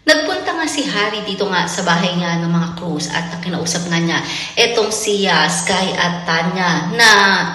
Nagpunta nga si Harry dito nga sa bahay nga ng mga Cruz at kinausap nga niya etong si ah, Sky at Tanya na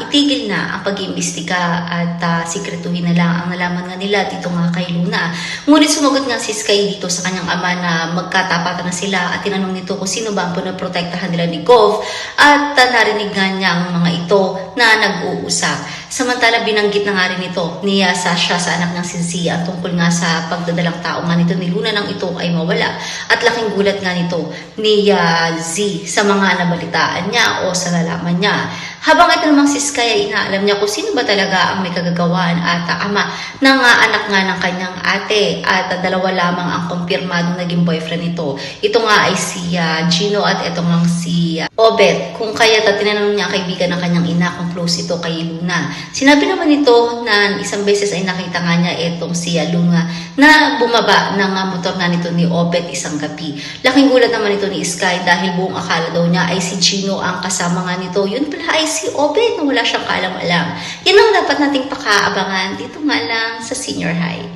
itigil na ang pag-iimbestiga at ah, sikretuhin na lang ang nalaman nga nila dito nga kay Luna. Ngunit sumagot nga si Sky dito sa kanyang ama na magkatapatan na sila at tinanong nito kung sino ba ang pinaprotektahan nila ni Gov at ah, narinig nga niya ang mga ito na nag-uusap. Samantala binanggit na nga rin ito ni ah, Sasha sa anak niyang si Zia tungkol nga sa pagdadalang tao nga nito ni Luna nang ito ay mawala. At laking gulat nga nito ni ah, Z sa mga nabalitaan niya o sa nalaman niya. Habang ito namang si Sky ay inaalam niya kung sino ba talaga ang may kagagawan at ama ng ah, anak nga ng kanyang ate at dalawa lamang ang kumpirmadong naging boyfriend nito. Ito nga ay si ah, Gino at ito nga si ah, Obet. Kung kaya ta tinanong niya ang kaibigan ng kanyang ina kung close ito kay Luna. Sinabi naman nito na isang beses ay nakita nga niya itong si Luna na bumaba ng ah, motor nga nito ni Obet isang gabi. Laking gulat naman ito ni Sky dahil buong akala daw niya ay si Gino ang kasama nga nito. Yun pala ay si Obed na wala siyang kaalam-alam. Yan ang dapat nating pakaabangan dito nga lang sa senior high.